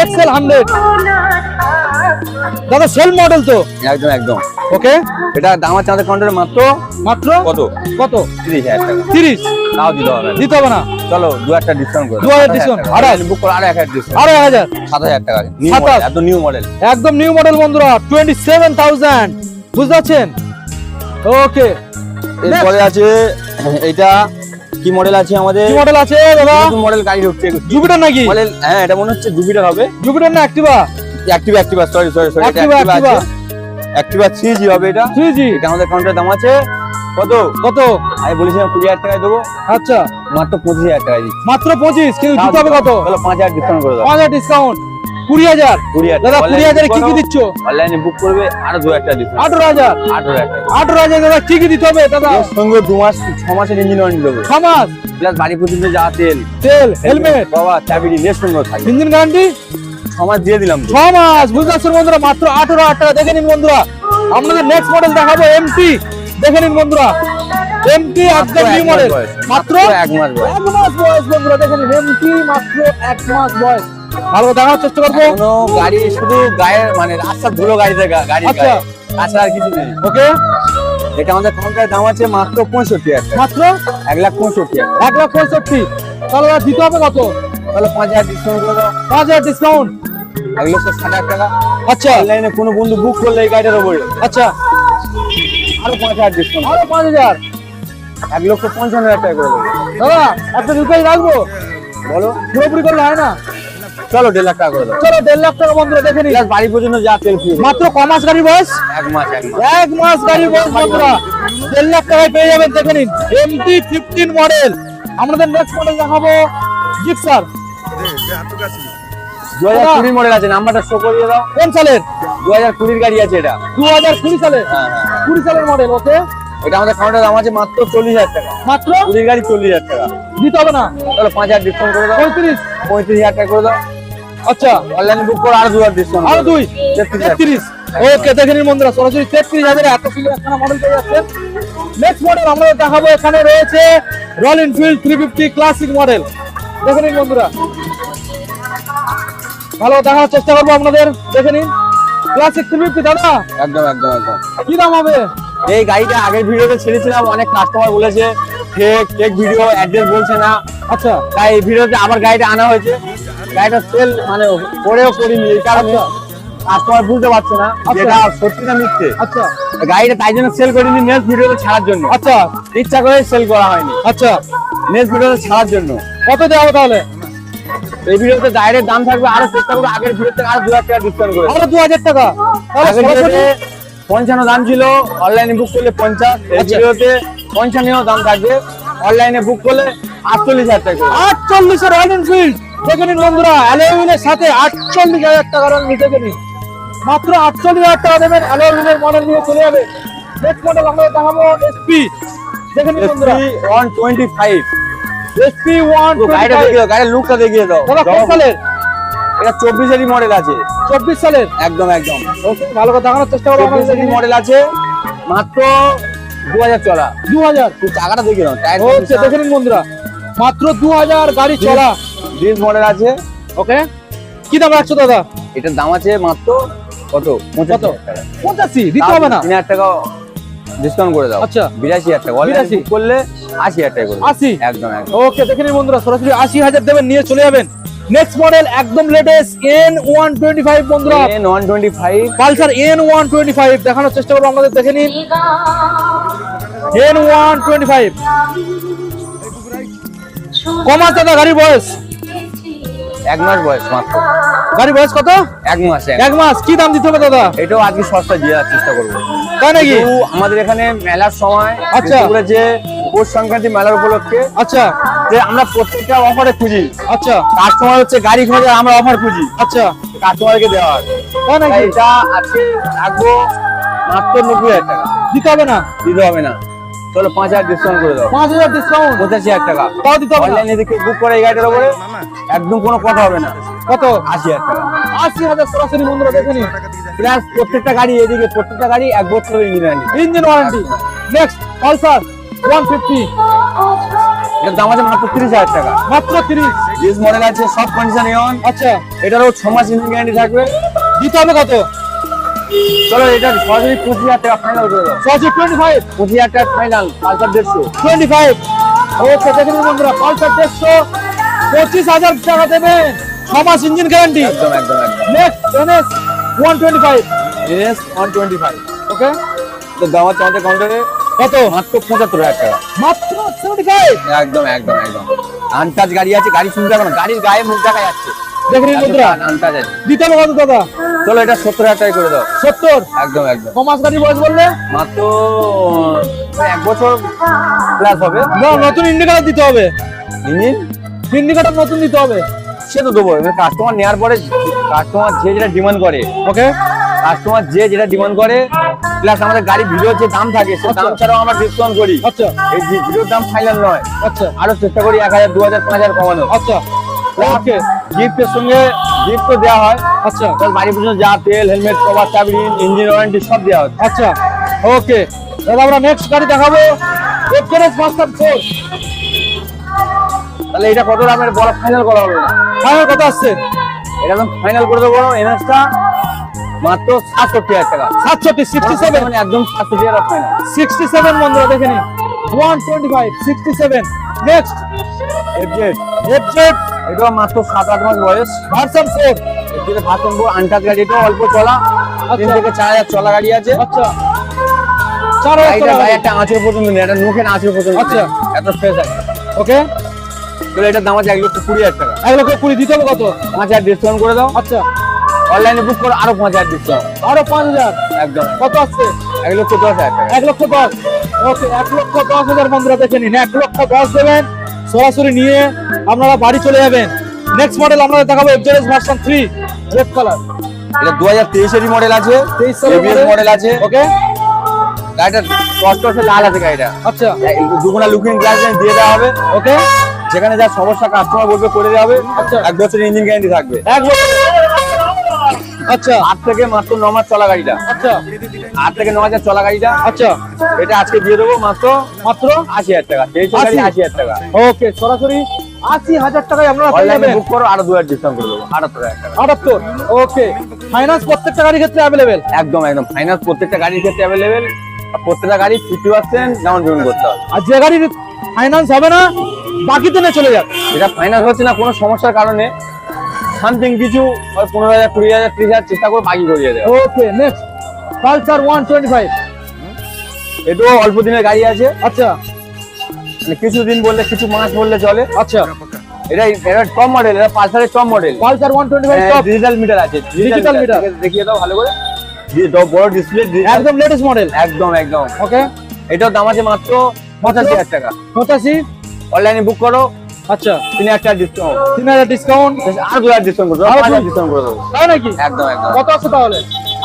Speaker 1: এক্সেল হান্ড্রেড দাদা সেল মডেল তো?
Speaker 2: একদম একদম।
Speaker 1: ওকে।
Speaker 2: এটা দাম আছে আমাদের মাত্র
Speaker 1: মাত্র
Speaker 2: কত?
Speaker 1: কত?
Speaker 2: তিরিশ হাজার টাকা।
Speaker 1: তিরিশ।
Speaker 2: তাও দিতে হবে
Speaker 1: দিতে হবে না।
Speaker 2: চলো দু হাজার ডিসকাউন্ট করে
Speaker 1: দু হাজার discount, আড়াই।
Speaker 2: বুক করো আড়াই হাজার ডিসকাউন্ট
Speaker 1: আড়াই হাজার।
Speaker 2: সাত হাজার টাকা নিউ
Speaker 1: সাতাশ।
Speaker 2: মডেল নিউ মডেল
Speaker 1: একদম নিউ মডেল বন্ধুরা টোয়েন্টি সেভেন থাউজেন্ড বুঝতে পারছেন? ওকে
Speaker 2: এরপরে আছে এটা কি মডেল আছে আমাদের?
Speaker 1: কি মডেল আছে দাদা?
Speaker 2: মডেল গাড়ি ঢুকছে।
Speaker 1: জুপিটার নাকি?
Speaker 2: মডেল হ্যাঁ এটা মনে হচ্ছে জুপিটার হবে।
Speaker 1: জুপিটার না Activa
Speaker 2: Activa Activa sorry sorry sorry
Speaker 1: Activa, Activa।
Speaker 2: Activa three G হবে এটা।
Speaker 1: থ্রি জি
Speaker 2: এটা আমাদের কাউন্টারের দাম আছে। কত?
Speaker 1: কত?
Speaker 2: আমি বলেছিলাম কুড়ি হাজার টাকায় দেবো।
Speaker 1: আচ্ছা।
Speaker 2: মাত্র পঁচিশ হাজার টাকা দিচ্ছি।
Speaker 1: মাত্র পঁচিশ? কিন্তু দিতে হবে কত?
Speaker 2: তাহলে পাঁচ হাজার ডিসকাউন্ট করে দাও।
Speaker 1: পাঁচ হাজার ডিসকাউন্ট কুড়ি হাজার?
Speaker 2: কুড়ি হাজার।
Speaker 1: দাদা কুড়ি হাজারে কি কি দিচ্ছ?
Speaker 2: অনলাইনে বুক করবে আরও দু হাজার টাকা
Speaker 1: আঠারো হাজার?
Speaker 2: আঠারো হাজার
Speaker 1: আঠারো হাজার দাদা কি কি দিতে হবে দাদা?
Speaker 2: সঙ্গে দু মাস ছ মাসের ইঞ্জিন দেবো।
Speaker 1: ছ মাস?
Speaker 2: প্লাস বাড়ি পর্যন্ত যা তেল।
Speaker 1: তেল হেলমেট
Speaker 2: বাবা সঙ্গে থাকবে
Speaker 1: ইঞ্জিন গ্যারান্টি
Speaker 2: ছ মাস দিয়ে দিলাম
Speaker 1: ছ মাস। বুঝতে পারছেন বন্ধুরা মাত্র আঠারো হাজার টাকা। দেখে নিন বন্ধুরা আপনাদের নেক্সট মডেল দেখাবো এমটি দেখে নিন বন্ধুরা। এমটি একদম নিউ মডেল মাত্র
Speaker 2: এক মাস বয়স।
Speaker 1: এক মাস বয়স বন্ধুরা দেখে নিন। এমটি মাত্র এক মাস বয়স। ভালো করে দেখানোর চেষ্টা করব।
Speaker 2: কোনো গাড়ি শুধু গায়ের মানে রাস্তার ধুলো গাড়িতে গা- গাড়ির
Speaker 1: আচ্ছা।
Speaker 2: তাছাড়া আর কিছু নেই।
Speaker 1: ওকে
Speaker 2: এটা আমাদের কাউন্টারের দাম আছে মাত্র পঁয়ষট্টি
Speaker 1: মাত্র?
Speaker 2: এক লাখ পঁয়ষট্টি
Speaker 1: এক লাখ পঁয়ষট্টি। তাহলে দিতে হবে কত?
Speaker 2: তাহলে পাঁচ হাজার ডিসকাউন্ট করে দাও।
Speaker 1: পাঁচ হাজার ডিসকাউন্ট
Speaker 2: এক লক্ষ ষাট হাজার টাকা।
Speaker 1: আচ্ছা।
Speaker 2: অনলাইনে কোনো বন্ধু বুক করলে এই গাড়িটার উপরে।
Speaker 1: আচ্ছা।
Speaker 2: আরও পাঁচ হাজার ডিসকাউন্ট
Speaker 1: আরও পাঁচ হাজার?
Speaker 2: এক লক্ষ পঞ্চান্ন হাজার টাকা করে দেবো।
Speaker 1: দাদা একটা রিকোয়েস্ট রাখব?
Speaker 2: বলো।
Speaker 1: পুরোপুরি করলে হয় না?
Speaker 2: চলো দেড় লাখ টাকা করে দাও।
Speaker 1: চলো দেড় লাখ টাকা বন্ধুরা দেখে
Speaker 2: প্লাস বাড়ি পর্যন্ত যা তেল ফ্রি
Speaker 1: মাত্র ক মাস গাড়ির বয়স?
Speaker 2: এক মাস এক মাস।
Speaker 1: এক মাস গাড়ির বয়স বন্ধুরা। দেড় লাখ টাকায় পেয়ে যাবেন দেখে নিন। এমটি ফিফটিন মডেল আমাদের নেক্সট মডেল দেখাবো। জিক্সার
Speaker 2: দু হাজার কুড়ি মডেল আছে নাম্বারটা শো করিয়ে দাও।
Speaker 1: কোন সালের?
Speaker 2: দু হাজার কুড়ির গাড়ি আছে এটা।
Speaker 1: দু হাজার কুড়ি সালের
Speaker 2: হ্যাঁ হ্যাঁ হ্যাঁ।
Speaker 1: কুড়ি সালের মডেল ওকে?
Speaker 2: এটা আমাদের কাউন্টারের দাম আছে মাত্র চল্লিশ হাজার টাকা।
Speaker 1: মাত্র?
Speaker 2: কুড়ির গাড়ি চল্লিশ হাজার টাকা।
Speaker 1: দিতে হবে না?
Speaker 2: তাহলে পাঁচ হাজার ডিসকাউন্ট করে দাও।
Speaker 1: পঁয়ত্রিশ।
Speaker 2: পঁয়ত্রিশ হাজার টাকা করে দাও।
Speaker 1: আচ্ছা।
Speaker 2: অনলাইনে বুক করে আরও দু হাজার ডিসকাউন্ট
Speaker 1: আরও দুই?
Speaker 2: তেত্রিশ
Speaker 1: ওকে দেখে নিন বন্ধুরা সরাসরি তেত্রিশ হাজারে এত সুন্দর একটা মডেল পেয়ে যাচ্ছেন নেক্সট মডেল আমরা দেখাবো এখানে রয়েছে Royal Enfield three fifty classic model দেখে নিন বন্ধুরা। ভালো দেখার চেষ্টা করব আপনাদের দেখে নিন। ক্লাসিক ফিফটি দাদা
Speaker 2: একদম একদম একদম।
Speaker 1: কি দাম হবে?
Speaker 2: এই গাড়িটা আগের ভিডিওতে ছেড়েছিলাম অনেক কাস্টমার বলেছে ফেক ফেক ভিডিও অ্যাড্রেস বলছে না।
Speaker 1: আচ্ছা।
Speaker 2: তাই এই ভিডিওতে আবার গাড়িটা আনা হয়েছে। গাড়িটা সেল মানে করেও করিনি এই কারণে কাস্টমার বুঝতে পারছে না
Speaker 1: আচ্ছা।
Speaker 2: যেটা সত্যি না মিথ্যে।
Speaker 1: আচ্ছা।
Speaker 2: গাড়িটা তাই জন্য সেল করিনি নেক্সট ভিডিওতে ছাড়ার জন্য।
Speaker 1: আচ্ছা।
Speaker 2: ইচ্ছা করে সেল করা হয়নি।
Speaker 1: আচ্ছা।
Speaker 2: নেক্সট ভিডিওতে ছাড়ার জন্য।
Speaker 1: কত দেওয়া হবে তাহলে?
Speaker 2: এই ভিডিওতে ডাইরেক্ট দাম থাকবে আরও চেষ্টা করব আগের ভিডিও থেকে আরও দু হাজার টাকা ডিসকাউন্ট করে।
Speaker 1: আরও দু হাজার টাকা।
Speaker 2: পঞ্চান্ন দাম ছিল অনলাইনে বুক করলে পঞ্চাশ এই
Speaker 1: আচ্ছা।
Speaker 2: ভিডিওতে পঞ্চান্ন দাম থাকবে অনলাইনে বুক করলে আটচল্লিশ হাজার টাকা করে।
Speaker 1: আটচল্লিশের রয়্যাল এনফিল্ড দেখে নিন বন্ধুরা অ্যালোউইনের সাথে আটচল্লিশ হাজার টাকার আমি দেখে নিন মাত্র আটচল্লিশ হাজার টাকা দেবেন অ্যালোউইনের মডেল নিয়ে চলে যাবে। নেক্সট মডেল আমরা দেখাবো এসপি দেখে নিন বন্ধুরা।
Speaker 2: SP 125
Speaker 1: এসপি ওয়ান
Speaker 2: গাড়িটা দেখিয়ে দাও গাড়ির লুকটা দেখিয়ে দাও।
Speaker 1: দাদা কোন সালের?
Speaker 2: এটা চব্বিশেরই মডেল আছে।
Speaker 1: চব্বিশ সালের?
Speaker 2: একদম একদম।
Speaker 1: ভালো করে দেখানোর চেষ্টা আমরা
Speaker 2: চব্বিশেরই মডেল আছে মাত্র দু হাজার চলা।
Speaker 1: দু হাজার
Speaker 2: টাকাটা দেখিয়ে দাও
Speaker 1: ওকে দেখে নিন বন্ধুরা। মাত্র দু হাজার গাড়ি চলা।
Speaker 2: ডিস মডেল আছে।
Speaker 1: ওকে কি দাম রাখছো দাদা?
Speaker 2: এটার দাম আছে মাত্র কত?
Speaker 1: কত? পঁচাশি দিতে হবে না।
Speaker 2: তিন হাজার টাকা ডিসকাউন্ট করে দাও।
Speaker 1: আচ্ছা।
Speaker 2: বিরাশি হাজার টাকা।
Speaker 1: 82
Speaker 2: করলে আশি হাজার টাকা
Speaker 1: আশি?
Speaker 2: একদম একদম।
Speaker 1: ওকে দেখে নিন বন্ধুরা সরাসরি আশি হাজার দেবেন নিয়ে চলে যাবেন। নেক্সট মডেল একদম latest N one twenty five বন্ধুরা।
Speaker 2: N one twenty five
Speaker 1: Pulsar N one twenty five দেখানোর চেষ্টা করব আমাদের দেখে নিন। এন ওয়ান টোয়েন্টি ফাইভ কমাস দাদা গাড়ির বয়স?
Speaker 2: এক মাস বয়স মাত্র।
Speaker 1: গাড়ির বয়স কত?
Speaker 2: এক মাস এক।
Speaker 1: এক মাস কি দাম দিতে হবে দাদা?
Speaker 2: এটাও আজকে সস্তা দিয়ে চেষ্টা করব।
Speaker 1: তাই নাকি?
Speaker 2: আমাদের এখানে মেলার সময়
Speaker 1: আচ্ছা।
Speaker 2: যে পৌষ সংক্রান্তি মেলার উপলক্ষে
Speaker 1: আচ্ছা।
Speaker 2: যে আমরা প্রত্যেকটা অফারে খুঁজি।
Speaker 1: আচ্ছা।
Speaker 2: কাস্টমার হচ্ছে গাড়ি খোঁজে আমরা অফার খুঁজি।
Speaker 1: আচ্ছা।
Speaker 2: কাস্টমারকে দেওয়ার
Speaker 1: তাই
Speaker 2: তাই
Speaker 1: নাকি?
Speaker 2: এটা আজকে রাখব মাত্র নব্বই হাজার টাকা।
Speaker 1: দিতে হবে না?
Speaker 2: দিতে হবে না। চলো পাঁচ হাজার ডিসকাউন্ট করে দাও।
Speaker 1: পাঁচ হাজার ডিসকাউন্ট
Speaker 2: পঁচাশি হাজার টাকা।
Speaker 1: তাও দিতে হবে না?
Speaker 2: অনলাইনে দেখে বুক করে এই গাড়িটার উপরে। একদম কোনো কথা হবে না।
Speaker 1: কত?
Speaker 2: আশি হাজার টাকা।
Speaker 1: আশি হাজার সরাসরি বন্ধুরা দেখে নিন।
Speaker 2: প্লাস প্রত্যেকটা গাড়ি এদিকে প্রত্যেকটা গাড়ি এক বছর engineering
Speaker 1: engine warranty next Pulsar one fifty
Speaker 2: এটার দাম আছে মাত্র তিরিশ হাজার টাকা।
Speaker 1: মাত্র তিরিশ।
Speaker 2: মডেল আছে সব কন্ডিশন ইয়ন
Speaker 1: আচ্ছা।
Speaker 2: এটারও ছ মাস ইঞ্জিন গ্যারান্টি থাকবে।
Speaker 1: দিতে হবে কত?
Speaker 2: চলো এটা সরাসরি পঁচিশ হাজার টাকা ফাইনাল করে দাও
Speaker 1: টোয়েন্টি ফাইভ
Speaker 2: পঁচিশ হাজার টাকা ফাইনাল পালসার দেড়শো।
Speaker 1: টোয়েন্টি ফাইভ ওকে দেখে নিন বন্ধুরা পালসার দেড়শো। পঁচিশ হাজার টাকা দেবেন ছ মাস ইঞ্জিন গ্যারান্টি
Speaker 2: একদম একদম একদম।
Speaker 1: Next NS one twenty five
Speaker 2: S one twenty five
Speaker 1: okay
Speaker 2: তো দাম আছে আমাদের কাউন্টারে
Speaker 1: কত?
Speaker 2: মাত্র পঁচাত্তর হাজার টাকা।
Speaker 1: মাত্র
Speaker 2: একদম একদম একদম। আনটাচ গাড়ি আছে গাড়ি শুনতে হবে না। গাড়ির গায়ে মুখ দেখা যাচ্ছে।
Speaker 1: দিতে হবে কত দাদা?
Speaker 2: চলো এটা সত্তর হাজার টাকা করে দাও।
Speaker 1: সত্তর?
Speaker 2: একদম একদম।
Speaker 1: ছ মাস গাড়ি বয়স বললে?
Speaker 2: মাত্র এক বছর প্লাস হবে।
Speaker 1: না নতুন ইন্ডিকেটার দিতে হবে।
Speaker 2: ইঞ্জিন?
Speaker 1: ইন্ডিকেটর নতুন দিতে হবে।
Speaker 2: সে তো দেবো। কাস্টমার নেওয়ার পরে কাস্টমার যে যেটা ডিমান্ড করে
Speaker 1: ওকে
Speaker 2: কাস্টমার যে যেটা ডিমান্ড করে প্লাস আমাদের গাড়ি ভিডিওর যে দাম থাকে সে দাম
Speaker 1: আচ্ছা।
Speaker 2: ছাড়াও আমরা ডিসকাউন্ট করি।
Speaker 1: আচ্ছা।
Speaker 2: এই ভিডিওর দাম ফাইনাল নয়।
Speaker 1: আচ্ছা।
Speaker 2: আরও চেষ্টা করি এক হাজার দু হাজার পাঁচ হাজার কমানো
Speaker 1: আচ্ছা। ওকে
Speaker 2: গিফটের সঙ্গে গিফট তো দেওয়া হয়।
Speaker 1: আচ্ছা।
Speaker 2: তার বাড়ি পর্যন্ত যা তেল হেলমেট কভার চাবি ইঞ্জিন ওয়ারেন্টি সব দেওয়া হয়।
Speaker 1: আচ্ছা। ওকে দাদা আমরা নেক্সট গাড়ি দেখাবো। এফজেডএস মাস্টার ফোর
Speaker 2: তাহলে এটা কত দামের বড় ফাইনাল করা হবে?
Speaker 1: ফাইনাল কত আসছে?
Speaker 2: এটা একদম ফাইনাল করে দেবো এনএসটা মাত্র সাতষট্টি হাজার টাকা।
Speaker 1: সাতষট্টি সিক্সটি সেভেন
Speaker 2: মানে একদম সাতষট্টি হাজার ফাইনাল
Speaker 1: সিক্সটি সেভেন বন্ধুরা দেখে নিন। One twenty five sixty seven next
Speaker 2: FZ
Speaker 1: FZ
Speaker 2: এটা মাত্র সাত আট মাস বয়স।
Speaker 1: Version four
Speaker 2: FZ version untouch গাড়ি এটা অল্প চলা। তিন
Speaker 1: আচ্ছা।
Speaker 2: থেকে চার হাজার চলা গাড়ি আছে।
Speaker 1: আচ্ছা। চার হাজার
Speaker 2: একটা আঁচড় পর্যন্ত নেই একটা মুখের আঁচড় পর্যন্ত
Speaker 1: আচ্ছা।
Speaker 2: এত ফ্রেশ আছে।
Speaker 1: ওকে
Speaker 2: তাহলে এটার দাম আছে এক লক্ষ কুড়ি হাজার টাকা।
Speaker 1: এক লক্ষ কুড়ি দিতে হবে কত?
Speaker 2: পাঁচ হাজার ডিসকাউন্ট করে দাও।
Speaker 1: আচ্ছা।
Speaker 2: অনলাইনে বুক করো আরও পাঁচ হাজার ডিসকাউন্ট
Speaker 1: আরও পাঁচ হাজার?
Speaker 2: একদম।
Speaker 1: কত আসছে?
Speaker 2: এক লক্ষ দশ হাজার টাকা।
Speaker 1: এক লক্ষ দশ। ওকে এক লক্ষ দশ হাজার বন্ধুরা দেখে নিন। এক লক্ষ দশ দেবেন। সরাসরি নিয়ে আপনারা বাড়ি চলে যাবেন। নেক্সট মডেল আমরা দেখাবো FZS version three red colour
Speaker 2: এটা দু হাজার তেইশেরই মডেল আছে
Speaker 1: তেইশ
Speaker 2: মডেল আছে।
Speaker 1: ওকে।
Speaker 2: গাড়িটা কষ্ট আছে লাল আছে গাড়িটা।
Speaker 1: আচ্ছা।
Speaker 2: দুগুনা লুকিং গ্লাস দিয়ে দেওয়া হবে।
Speaker 1: ওকে।
Speaker 2: যেখানে যা সমস্যা কাস্টমার বলবে করে দেওয়া হবে।
Speaker 1: আচ্ছা।
Speaker 2: এক বছর ইঞ্জিন গ্যারান্টি থাকবে।
Speaker 1: এক বছর আচ্ছা।
Speaker 2: আট থেকে মাত্র ন মাস চলা গাড়িটা।
Speaker 1: আচ্ছা।
Speaker 2: আট থেকে ন হাজার চলা গাড়িটা।
Speaker 1: আচ্ছা।
Speaker 2: এটা আজকে দিয়ে দেবো মাত্র
Speaker 1: মাত্র?
Speaker 2: আশি হাজার টাকা। তেইশ গাড়ি
Speaker 1: আশি?
Speaker 2: হাজার টাকা।
Speaker 1: ওকে সরাসরি আশি হাজার টাকায় আপনারা পেয়ে
Speaker 2: অনলাইনে
Speaker 1: যাবেন।
Speaker 2: বুক করো আরও দু হাজার ডিসকাউন্ট করে দেবো। আটাত্তর
Speaker 1: আটাত্তর? ওকে। ফাইন্যান্স প্রত্যেকটা গাড়ির ক্ষেত্রে অ্যাভেলেবেল
Speaker 2: একদম একদম। ফাইন্যান্স প্রত্যেকটা গাড়ির ক্ষেত্রে অ্যাভেলেবেল প্রত্যেকটা গাড়ি ফিফটি পার্সেন্ট ডাউন পেমেন্ট করতে হবে।
Speaker 1: আর যে গাড়ির ফাইন্যান্স হবে না বাকি দিনে চলে যাক
Speaker 2: এটা ফাইন্যান্স হচ্ছে না কোনো সমস্যার কারণে। সামথিং কিছু পনেরো হাজার কুড়ি হাজার ত্রিশ হাজার চেষ্টা করে বাকি করিয়ে দেয়
Speaker 1: okay next Pulsar one twenty five
Speaker 2: এটাও অল্প দিনের গাড়ি আছে।
Speaker 1: আচ্ছা।
Speaker 2: মানে কিছু দিন বললে কিছু মাস বললে চলে।
Speaker 1: আচ্ছা।
Speaker 2: এটা এটা টপ মডেল এটা পালসারের top model
Speaker 1: Pulsar one twenty five
Speaker 2: digital meter আছে।
Speaker 1: Meter।
Speaker 2: দেখে- দেখিয়ে দাও ভালো করে। বড় ডিসপ্লে
Speaker 1: একদম লেটেস্ট মডেল
Speaker 2: একদম একদম।
Speaker 1: ওকে
Speaker 2: এটার দাম আছে মাত্র পঁচাশি হাজার টাকা।
Speaker 1: পঁচাশি।
Speaker 2: অনলাইনে বুক করো।
Speaker 1: আচ্ছা
Speaker 2: তিন হাজার ডিসকাউন্ট
Speaker 1: তিন হাজার ডিসকাউন্ট
Speaker 2: আর দু হাজার ডিসকাউন্ট করে দেবো আরও ডিসকাউন্ট করে দেবো
Speaker 1: তাই নাকি?
Speaker 2: একদম একদম।
Speaker 1: কত আছে তাহলে?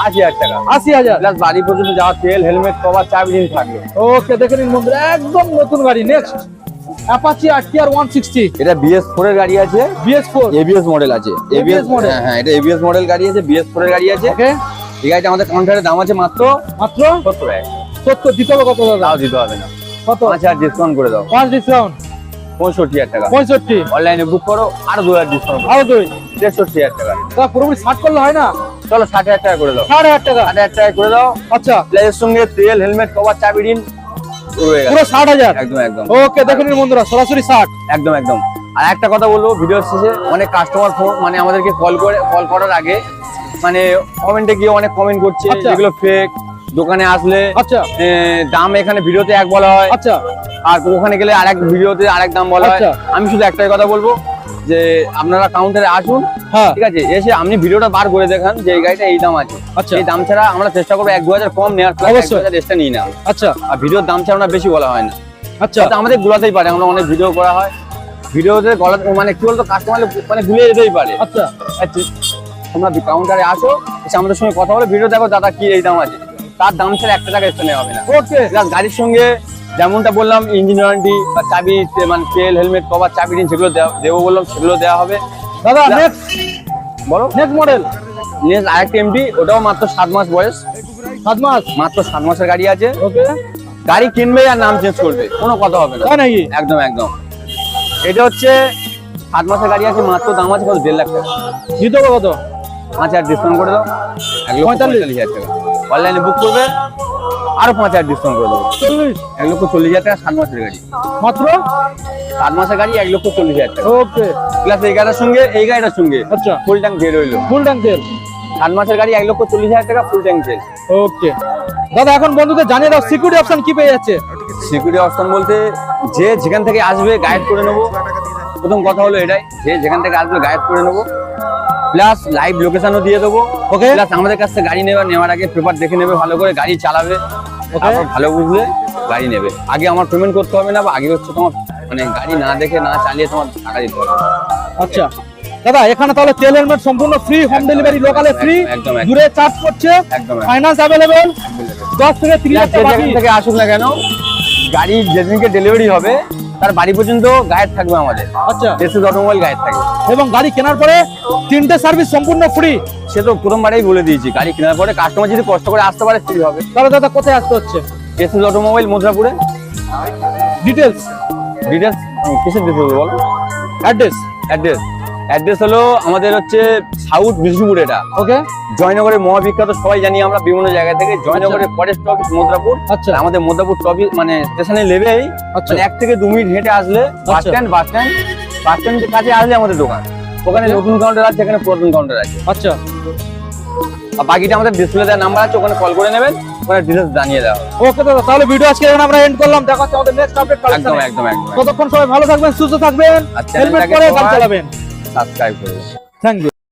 Speaker 2: আশি হাজার টাকা।
Speaker 1: আশি হাজার।
Speaker 2: প্লাস বাড়ি পর্যন্ত যাওয়া তেল হেলমেট কভার চাবি জিনিস থাকবে।
Speaker 1: ওকে দেখে নিন বন্ধুরা একদম নতুন গাড়ি। নেক্সট অ্যাপাচি
Speaker 2: এটা এর গাড়ি আছে। মডেল আছে।
Speaker 1: ABS model?
Speaker 2: হ্যাঁ হ্যাঁ এটা মডেল গাড়ি আছে এর গাড়ি আছে।
Speaker 1: ওকে
Speaker 2: এই গাড়িটা আমাদের দাম আছে মাত্র
Speaker 1: মাত্র?
Speaker 2: সত্তর টাকা
Speaker 1: সত্তর দিতে হবে কত দাদা?
Speaker 2: দিতে হবে না।
Speaker 1: কত?
Speaker 2: হাজার ডিসকাউন্ট করে দাও।
Speaker 1: পাঁচ ডিসকাউন্ট
Speaker 2: পঁয়ষট্টি হাজার টাকা।
Speaker 1: পঁয়ষট্টি?
Speaker 2: অনলাইনে বুক করো আরও দু হাজার ডিসকাউন্ট
Speaker 1: আরও দুই?
Speaker 2: তেষট্টি হাজার টাকা।
Speaker 1: পুরোপুরি ষাট করলে হয় না?
Speaker 2: চলো ষাট হাজার টাকা করে দাও।
Speaker 1: ষাট হাজার টাকা?
Speaker 2: ষাট হাজার টাকা করে দাও।
Speaker 1: আচ্ছা।
Speaker 2: সঙ্গে তেল হেলমেট কভার চাবি
Speaker 1: পুরো ষাট হাজার?
Speaker 2: একদম একদম।
Speaker 1: ওকে দেখে নিন বন্ধুরা সরাসরি ষাট।
Speaker 2: একদম একদম। আর একটা কথা বলব ভিডিওর শেষে অনেক কাস্টমার ফোন মানে আমাদেরকে কল করে কল করার আগে মানে কমেন্টে গিয়ে অনেক কমেন্ট করছে
Speaker 1: আচ্ছা।
Speaker 2: যেগুলো ফেক দোকানে আসলে
Speaker 1: আচ্ছা।
Speaker 2: দাম এখানে ভিডিওতে এক বলা হয়।
Speaker 1: আচ্ছা।
Speaker 2: আর ওখানে গেলে আরেক ভিডিওতে আরেক দাম বলা হয়।
Speaker 1: আচ্ছা।
Speaker 2: আমি শুধু একটাই কথা বলব যে আপনারা কাউন্টারে আসুন
Speaker 1: হ্যাঁ।
Speaker 2: ঠিক আছে? এসে আপনি ভিডিওটা বার করে দেখান যে এই গাড়িটা এই দাম আছে।
Speaker 1: আচ্ছা।
Speaker 2: এই দাম ছাড়া আমরা চেষ্টা করব এক দু হাজার কম নেওয়ার এক এক্সট্রা নিয়ে নেওয়া
Speaker 1: আচ্ছা।
Speaker 2: আর ভিডিওর দাম ছাড়া আমরা বেশি বলা হয় না।
Speaker 1: আচ্ছা।
Speaker 2: আমাদের গুলাতেই পারে আমরা অনেক ভিডিও করা হয়। ভিডিওতে গলা মানে কি বলতো কাস্টমার মানে গুলিয়ে যেতেই পারে।
Speaker 1: আচ্ছা।
Speaker 2: আচ্ছা, তোমরা কাউন্টারে আসো এসে আমাদের সঙ্গে কথা বলে। ভিডিও দেখো দাদা কি এই দাম আছে। তার দাম ছাড়া একটা টাকা এক্সট্রা নেওয়া হবে না।
Speaker 1: ওকে
Speaker 2: গাড়ির সঙ্গে যেমনটা বললাম ইঞ্জিন ওয়ারেন্টি বা চাবি মানে তেল হেলমেট কভার চাবি যেগুলো দেওয়া- দেবো বললাম সেগুলো দেওয়া হবে।
Speaker 1: দাদা।
Speaker 2: বলো।
Speaker 1: নেক্সট মডেল
Speaker 2: নেক্সট আরেকটা এমটি ওটাও মাত্র সাত মাস বয়স।
Speaker 1: সাত মাস?
Speaker 2: মাত্র সাত মাসের গাড়ি আছে।
Speaker 1: ওকে।
Speaker 2: গাড়ি কিনবে আর নাম চেঞ্জ করবে কোনো কথা হবে না।
Speaker 1: নাকি?
Speaker 2: একদম একদম। এটা হচ্ছে সাত মাসের গাড়ি আছে মাত্র দাম আছে কত? দেড় লাখ টাকা।
Speaker 1: দিতে হবে কত?
Speaker 2: পাঁচ হাজার ডিসকাউন্ট করে দাও। এক লক্ষ।
Speaker 1: পঁয়তাল্লিশ।
Speaker 2: হাজার টাকা। অনলাইনে বুক করবে। আরও পাঁচ হাজার ডিসকাউন্ট করে দেবো। এক লক্ষ চল্লিশ হাজার টাকা সাত মাসের গাড়ি।
Speaker 1: মাত্র?
Speaker 2: সাত মাসের গাড়ি এক লক্ষ চল্লিশ হাজার টাকা।
Speaker 1: ওকে।
Speaker 2: প্লাস এই গাড়িটার সঙ্গে এই গাড়িটার সঙ্গে
Speaker 1: আচ্ছা।
Speaker 2: ফুল ট্যাঙ্ক তেল রইল।
Speaker 1: ফুল ট্যাঙ্ক তেল?
Speaker 2: সাত মাসের গাড়ি এক লক্ষ চল্লিশ হাজার টাকা ফুল ট্যাঙ্ক তেল।
Speaker 1: ওকে। দাদা এখন বন্ধুদের জানিয়ে দাও সিকিউরিটি অপশন কি পেয়ে যাচ্ছে?
Speaker 2: সিকিউরিটি অপশন বলতে যে যেখান থেকে আসবে গাইড করে নেব। প্রথম কথা হলো এটাই যে যেখান থেকে আসবে গাইড করে নেব। প্লাস লাইভ লোকেশনও দিয়ে দেবো।
Speaker 1: Okay.
Speaker 2: প্লাস আমাদের কাছ থেকে গাড়ি নেবে নেওয়ার আগে পেপার দেখে নেবে ভালো করে গাড়ি চালাবে তারপর ভালো বুঝলে গাড়ি নেবে। আগে আমার পেমেন্ট করতে হবে না বা আগে হচ্ছে তোমার মানে গাড়ি না দেখে না চালিয়ে তোমার টাকা দিতে হবে।
Speaker 1: আচ্ছা। দাদা এখানে তাহলে তেল হেলমেট সম্পূর্ণ ফ্রি হোম ডেলিভারি লোকালে ফ্রি। দূরে চার্জ করছে ফাইন্যান্স অ্যাভেলেবেল দশ থেকে তিরিশ
Speaker 2: থেকে আসুক না কেন গাড়ি যেদিনকে ডেলিভারি হবে তার বাড়ি পর্যন্ত গাইড থাকবে আমাদের।
Speaker 1: আচ্ছা।
Speaker 2: দেশের অটোমোবাইল গাইড থাকবে।
Speaker 1: এবং গাড়ি কেনার পরে তিনটে সার্ভিস সম্পূর্ণ ফ্রি
Speaker 2: সে তো প্রথমবারেই বলে দিয়েছি গাড়ি কেনার পরে কাস্টমার যদি কষ্ট করে আসতে পারে ফ্রি হবে।
Speaker 1: তাহলে দাদা কোথায় আসতে হচ্ছে?
Speaker 2: দেশের অটোমোবাইল মথুরাপুরে
Speaker 1: ডিটেলস
Speaker 2: ডিটেলস কিসের ডিটেলস বলো?
Speaker 1: অ্যাড্রেস
Speaker 2: অ্যাড্রেস অ্যাড্রেস হলো আমাদের হচ্ছে সাউথ বিষ্ণুপুর এটা।
Speaker 1: ওকে
Speaker 2: জয়নগরের মহাবিখ্যাত সবাই জানি আমরা বিভিন্ন জায়গা থেকে জয়নগরের ফরেস্ট অফিস মথুরাপুর
Speaker 1: আচ্ছা।
Speaker 2: আমাদের মধ্যপুর টপিক মানে স্টেশনে নেবেই।
Speaker 1: আচ্ছা।
Speaker 2: মানে এক থেকে দু মিনিট হেঁটে আসলে বাস
Speaker 1: আচ্ছা।
Speaker 2: স্ট্যান্ড বাস স্ট্যান্ড বাস স্ট্যান্ডের কাছে আসলে আমাদের দোকান। ওখানে নতুন কাউন্টার আছে এখানে পুরাতন কাউন্টার আছে।
Speaker 1: আচ্ছা।
Speaker 2: আর বাকিটা আমাদের ডিসপ্লে দেওয়ার নাম্বার আছে ওখানে কল করে নেবেন ওখানে ডিটেলস জানিয়ে দেওয়া
Speaker 1: ওকে দাদা তাহলে ভিডিও আজকে এখানে আমরা এন্ড করলাম। দেখা হচ্ছে আমাদের নেক্সট আপডেট
Speaker 2: একদম একদম একদম
Speaker 1: ততক্ষণ সবাই ভালো থাকবেন সুস্থ থাকবেন হেলমেট পরে গাড়ি চালাবেন।
Speaker 2: সাবস্ক্রাইব করবেন
Speaker 1: থ্যাংক ইউ